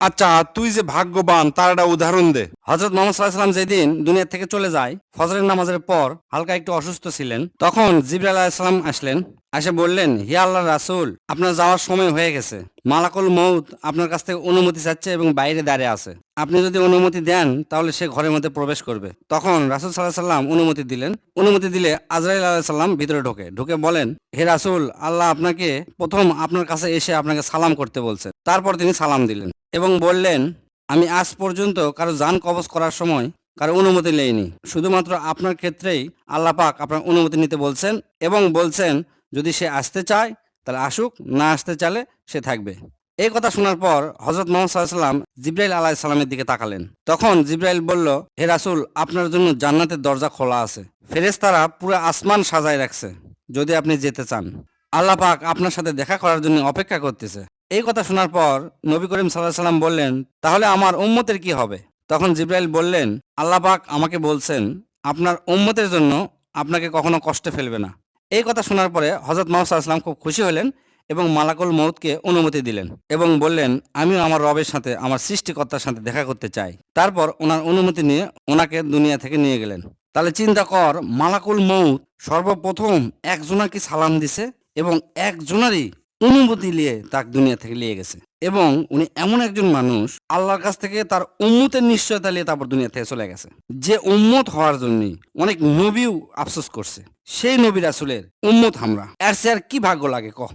আচ্ছা তুই যে ভাগ্যবান, তার একটা উদাহরণ দে। হজরত মোহাম্মদ সাল্লাহাম যেদিন দুনিয়া থেকে চলে যায়, ফজরের নামাজের পর হালকা একটু অসুস্থ ছিলেন, তখন জিবরাল আলাহিসাল্লাম আসলেন, এসে বললেন, হে আল্লাহ রাসূল, আপনার যাওয়ার সময় হয়ে গেছে। মালাকুল মৌত আপনার কাছ থেকে অনুমতি চাচ্ছে এবং বাইরে দাঁড়িয়ে আছে। আপনি যদি অনুমতি দেন, তাহলে সে ঘরের মধ্যে প্রবেশ করবে। তখন রাসুল সাল্লাহ সাল্লাম অনুমতি দিলেন। অনুমতি দিলে আজরাইল আলাহ সাল্লাম ভিতরে ঢোকে। ঢুকে বলেন, হে রাসূল, আল্লাহ আপনাকে প্রথম আপনার কাছে এসে আপনাকে সালাম করতে বলছে। তারপর তিনি সালাম দিলেন। এবং বললেন, আমি আজ পর্যন্ত কারও যান কবজ করার সময় কারও অনুমতি নেইনি। শুধুমাত্র আপনার ক্ষেত্রেই আল্লাহ পাক আপনার অনুমতি নিতে বলছেন এবং বলছেন, যদি সে আসতে চায়, তাহলে আসুক, না আসতে চালে সে থাকবে। এই কথা শোনার পর হজরত মোহাম্মদ সাল্লাম জিব্রাইল আলাহ সাল্লামের দিকে তাকালেন। তখন জিব্রাইল বলল, হে রাসুল, আপনার জন্য জান্নাতের দরজা খোলা আছে। ফেরেশতারা পুরো আসমান সাজায় রাখছে, যদি আপনি যেতে চান। আল্লাহ পাক আপনার সাথে দেখা করার জন্য অপেক্ষা করতেছে। এই কথা শোনার পর নবী করিম সাল্লাহ সাল্লাম বললেন, তাহলে আমার উম্মতের কি হবে? তখন জিব্রাইল বললেন, আল্লাহ পাক আমাকে বলছেন, আপনার উম্মতের জন্য আপনাকে কখনো কষ্টে ফেলবে না। এই কথা শোনার পরে হজরত মোহাম্মদ সাল্লাম খুব খুশি হলেন এবং মালাকুল মৌতকে অনুমতি দিলেন এবং বললেন, আমিও আমার রবের সাথে, আমার সৃষ্টিকর্তার সাথে দেখা করতে চাই। তারপর ওনার অনুমতি নিয়ে ওনাকে দুনিয়া থেকে নিয়ে গেলেন। তাহলে চিন্তা কর, মালাকুল মৌত সর্বপ্রথম একজনাকে সালাম দিছে এবং একজনারই অনুমতি নিয়ে তাক দুনিয়া থেকে নিয়ে গেছে। এবং উনি এমন একজন মানুষ, আল্লাহর কাছ থেকে তার উম্মতের নিশ্চয়তা নিয়ে তারপর দুনিয়া থেকে চলে গেছে। যে উম্মত হওয়ার জন্য অনেক নবীও আফসোস করছে। সেই নবী রাসুলের উম্মত আমরা। এর সে আর কি ভাগ্য লাগে কহ?